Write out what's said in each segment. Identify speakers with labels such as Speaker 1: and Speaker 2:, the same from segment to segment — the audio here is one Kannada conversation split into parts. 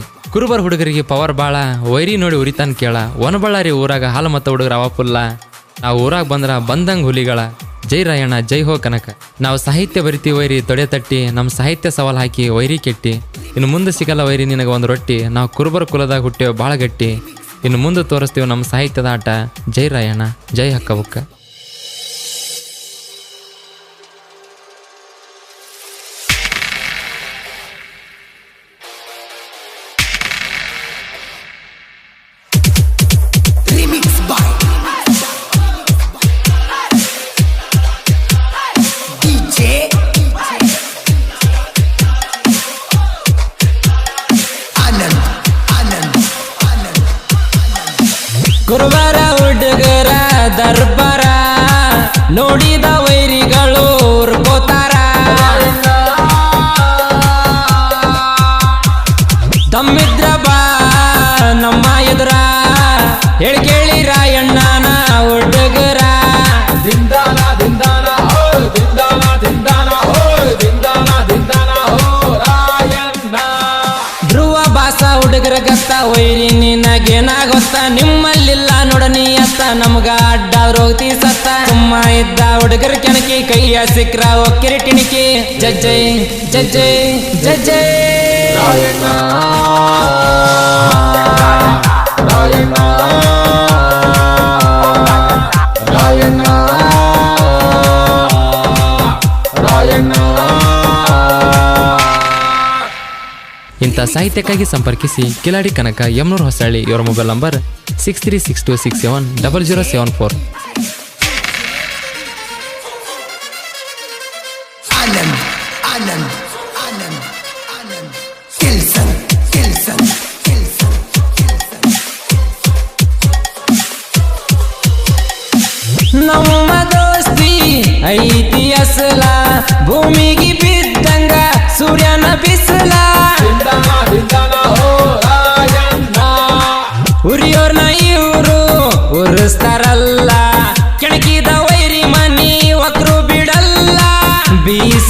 Speaker 1: ಸಂಪರ್ಕಿಸಿ ಕುರುಬರ್ ಹುಡುಗರಿಗೆ ಪವರ್ ಬಾಳ, ವೈರಿ ನೋಡಿ ಉರಿತಾನ್ ಕೇಳ. ಒನಬಳ್ಳಾರಿ ಊರಾಗ ಹಾಲು ಮತ್ತ ಹುಡುಗರ ಅವ ಪುಲ್ಲ. ನಾವು ಊರಾಗ ಬಂದ್ರ ಬಂದಂಗ್ ಹುಲಿಗಳ. ಜೈ ರಾಯಣ್ಣ, ಜೈ ಹೋ ಕನಕ. ನಾವು ಸಾಹಿತ್ಯ ಬರಿತಿ ವೈರಿ, ತೊಡೆ ತಟ್ಟಿ. ನಮ್ಮ ಸಾಹಿತ್ಯ ಸವಾಲು ಹಾಕಿ ವೈರಿ ಕೆಟ್ಟಿ. ಇನ್ನು ಮುಂದೆ ಸಿಗಲ್ಲ ವೈರಿ ನಿನಗೆ ಒಂದು ರೊಟ್ಟಿ. ನಾವು ಕುರುಬರ ಕುಲದಾಗ ಹುಟ್ಟೇವು ಭಾಳ ಗಟ್ಟಿ. ಇನ್ನು ಮುಂದೆ ತೋರಿಸ್ತೀವಿ ನಮ್ಮ ಸಾಹಿತ್ಯದ ಆಟ. ಜೈ ರಾಯಣ್ಣ, ಜೈ ಹಕ್ಕಬುಕ್ಕ.
Speaker 2: Remix
Speaker 3: ಕುರುಬರ ಹುಡುಗರ ದರ್ಬಾರ ನೋಡಿದ ವೈರಿಗಳು ಉರ್ಕೋತಾರ ದಮ್ಮಿದ್ರ ಬಾ ನಮ್ಮ ಎದುರ ಹೇಳಿ ಕೇಳಿ ರಾಯಣ್ಣನ ಹುಡುಗರ.
Speaker 4: ದಿಂದಾನ ದಿಂದಾನ ಹೋ ದಿಂದಾನ ದಿಂದಾನ ಹೋ ದಿಂದಾನ ದಿಂದಾನ ಹೋ ರಾಯಣ್ಣ.
Speaker 3: ಧ್ರುವ ಬಾಸ ಹುಡುಗರ ಗತ್ತ ವೈರಿ ನಿನಗೇನ ಗೊತ್ತ ಅತ್ತ ನಮ್ಗ ಅಡ್ಡ ರೋಗತಿ ಸತ್ತ. ಸುಮ್ಮ ಇದ್ದ ಹುಡುಗರ ಕೆಣಕಿ, ಕೈಯ ಸಿಕ್ರ ಒಕ್ಕಿರಿ ಟಿಣಿಕಿ. ಜಜ್ಜೈ ಜಜ್ಜೈ ಜಜ್ಜೈ.
Speaker 4: ರಾಯಣ್ಣ ರಾಯಣ್ಣ. ರಾಯಣ್ಣ
Speaker 1: ಸಾಹಿತ್ಯಕ್ಕಾಗಿ ಸಂಪರ್ಕಿಸಿ ಕಿಲಾಡಿ ಕನಕ ಯಮನೂರ್ ಹೊಸಳ್ಳಿ ಇವರ mobile number six three six two six seven double zero seven four.
Speaker 2: Anand Anand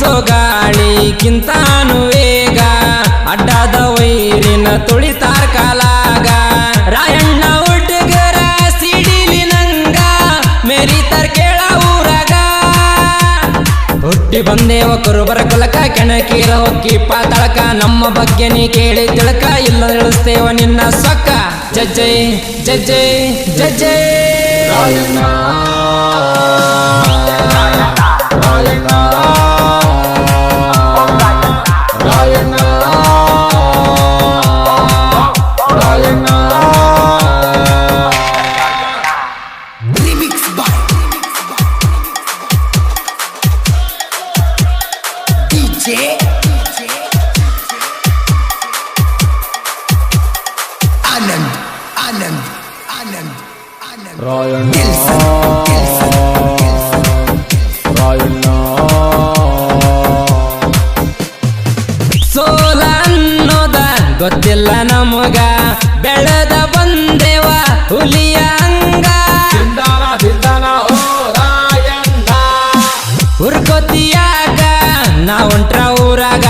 Speaker 3: ಬೀಸೋ ಗಾಳಿಗಿಂತಾನು ವೇಗ. ಅಡ್ಡದ ವೈರಿನ ತುಳಿತಾರ ಕಾಲಾಗ. ರಾಯಣ್ಣ ಹುಡುಗರ ಸಿಡಿಲಿ ನಂಗ, ಮೇರಿತಾರ ಕೇಳ ಊರಾಗ. ಹುಟ್ಟಿ ಬಂದೇವ ಕುರುಬರ ಕುಲಕ, ಕೆಣಕೀರ ಹೊಕ್ಕಿ ಪಾತಳಕ. ನಮ್ಮ ಬಗ್ಗೆ ನೀ ಕೇಳಿ ತಿಳಕ ಇಲ್ಲ ಇಳಿಸ್ತೇವ ನಿನ್ನ ಸೊಕ್ಕ. ಜಜ್ಜೈ ಜಜ್ಜೈ ಜಜ್ಜೈ.
Speaker 4: ರಾಯಣ್ಣ. ರಾಯಣ್ಣ ರಾಯಣ್ಣ
Speaker 3: ಸೋಲ ಅನ್ನೋದ ಗೊತ್ತಿಲ್ಲ ನಮಗ. ಬೆಳೆದ ಬಂದೇವ ಹುಲಿಯ
Speaker 4: ಅಂಗ.
Speaker 3: ಹುರ್ಕೊತಿಯಾಗ ನಾ ಹೊಂಟ್ರ ಊರಾಗ.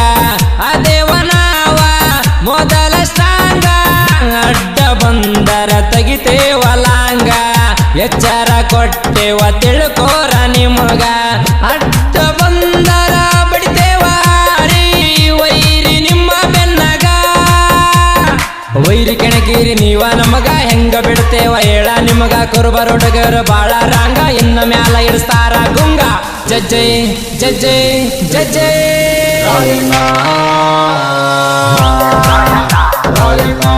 Speaker 3: ಕೊಟ್ಟೆವ ತಿಳ್ಕೋರ ನಿಮಗ. ಅಟ್ಟ ಬಂದರ ಬಡಿತೇವ ವೈರಿ ನಿಮ್ಮ ಬೆನ್ನಗ. ವೈರಿ ಕೆಣಕಿರಿ ನೀವ ನಮಗ, ಹೆಂಗ ಬಿಡ್ತೇವ ಹೇಳ ನಿಮಗ. ಕುರುಬರ ಹುಡುಗರು ಬಾಳ ರಾಂಗ, ಇನ್ನ ಮ್ಯಾಲ ಇಡಿಸ್ತಾರ ಗುಂಗ. ಜಜ್ಜೈ ಜಜ್ಜೈ ಜಜ್ಜೈ.
Speaker 4: Rayanna Rayanna.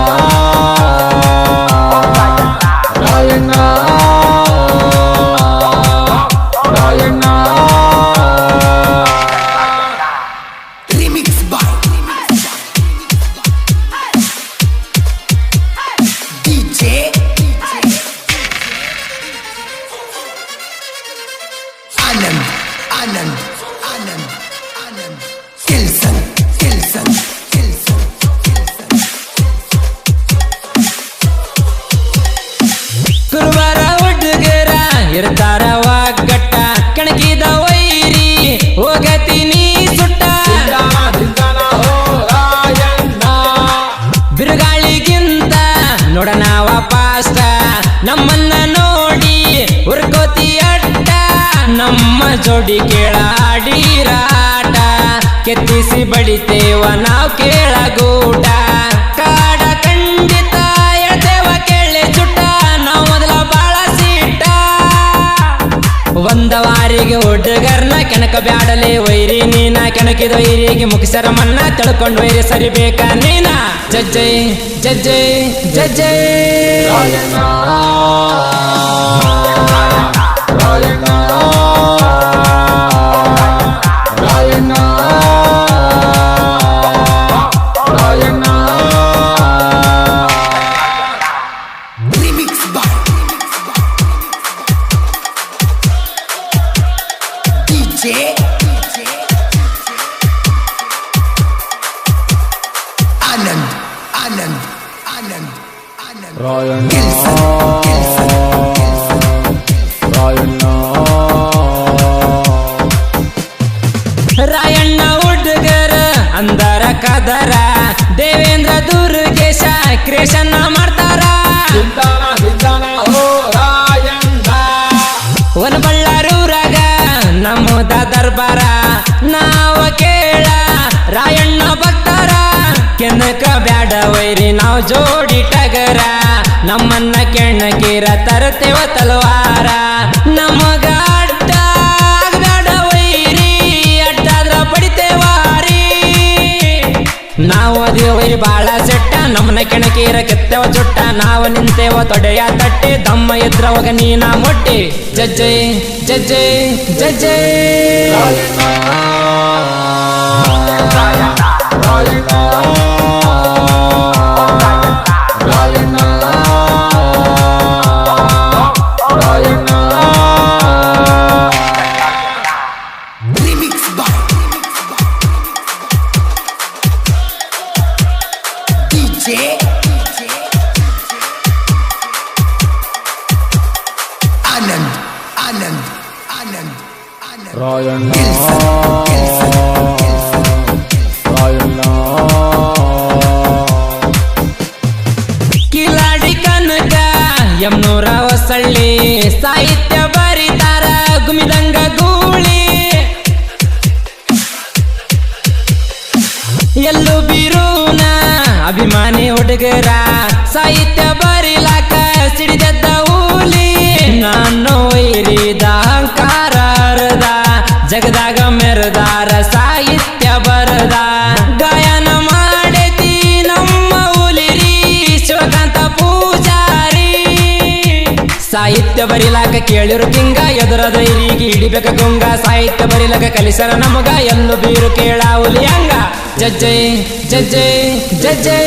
Speaker 2: DJ. Anand, Anand, Anand, Anand. Kilson, Kilson, Kilson.
Speaker 3: குருவாரா ஒட்டுகிறான் இருந்தா ನಮ್ಮನ್ನ ನೋಡಿ ಹುರ್ಕೋತಿ ಅಡ್ಡ ನಮ್ಮ ಜೋಡಿ ಕೇಳಾಡಿರಾಟ. ಕೆತ್ತಿಸಿ ಬಡಿತೇವ ನಾವ್ ಕೇಳಗೂಟ. ಕಾಡ ಖಂಡಿತ ಎಳ್ತೇವ ಕೇಳಿ ಚುಟ್ಟ ನಾವ್ ಮೊದಲ ಬಾಳ ಸಿಟ್ಟ ಒಂದ ವಾರಿಗೆ ಹುಡುಗರ್ನ ಕೆಣಕ ಬ್ಯಾಡಲೆ ವೈರಿ, ನೀನ ಕೆಣಕಿದ ವೈರಿಗೆ ಮುಗಿಸರ ಮನ್ನ ತಳ್ಕೊಂಡು ವೈರಿ ಸರಿಬೇಕ ನೀನ? ಜಜ್ಜೈ ಜಜ್ಜೈ ಜಜ್ಜೈ.
Speaker 2: DJ Anand Anand Anand Anand
Speaker 4: Rayanna
Speaker 2: Kelson Kelson
Speaker 4: Rayanna
Speaker 3: Rayanna ಹುಡುಗರ ಅಂದರ ಕದರ ದೇವೇಂದ್ರ ದುರ್ಗೇಶ ಕ್ರೇಷನ್ನ ನಮ್ಮದ ದರ್ಬಾರ, ನಾವ ಕೇಳ. ರಾಯಣ್ಣ ಭಕ್ತರ, ಕೆನಕ ಬ್ಯಾಡ ವೈರಿ, ನಾವ್ ಜೋಡಿ ಟಗರ. ನಮ್ಮನ್ನ ಕೆಣಕೀರ, ತರತೆವ ತಲವಾರ. ಕೆಣಕೀರ ಕೆತ್ತೇವ ಚುಟ್ಟ ನಾವು ನಿಂತೇವ ತೊಡೆಯ ತಟ್ಟೆ ದಮ್ಮ ಎದ್ರವಾಗ ನೀನ ಮೊಟ್ಟಿ ಜಜ್ಜೈ ಜಜ್ಜೈ ಜಜ್ಜೈ
Speaker 4: ರಾಯಣ್ಣ
Speaker 3: ಕಿಲಾಡಿ ಕನಕ ಯಮ್ನೂರ ಹೊಸಳ್ಳಿ ಸಾಹಿತ್ಯ ಬರಿತಾರ, ಗುಮಿದಂಗ ಗೂಳಿ. ಎಲ್ಲೂ ಬಿರೂನ, ಅಭಿಮಾನಿ ಹುಡುಗರ, ಸಾಹಿತ್ಯ ಬರಿಲಾಕ ಸಿಡಿದದ್ದ ಊಲಿ. ನಾನು ವೈರಿದ ಮೆರದಾರ ಸಾಹಿತ್ಯ ಬರದ ಗಾಯನ ಮಾಡತಿ ನಮ್ಮ ಉಲಿರಿ ಶಿವಕಾಂತ ಪೂಜಾರಿ. ಸಾಹಿತ್ಯ ಬರಿಲಾಕ ಕೇಳಿರು ತಿಂಗ ಎದುರ ದೈರಿಗೆ ಹಿಡಿಬೇಕ ಗುಂಗ ಸಾಹಿತ್ಯ ಬರಿಲಾಕ ಕಲಿಸರ ನಮಗ, ಎಲ್ಲು ಬೀರು ಕೇಳ ಹುಲಿಯಂಗ. ಜಜ್ಜೈ ಜಜ್ಜೈ ಜಜ್ಜೈ.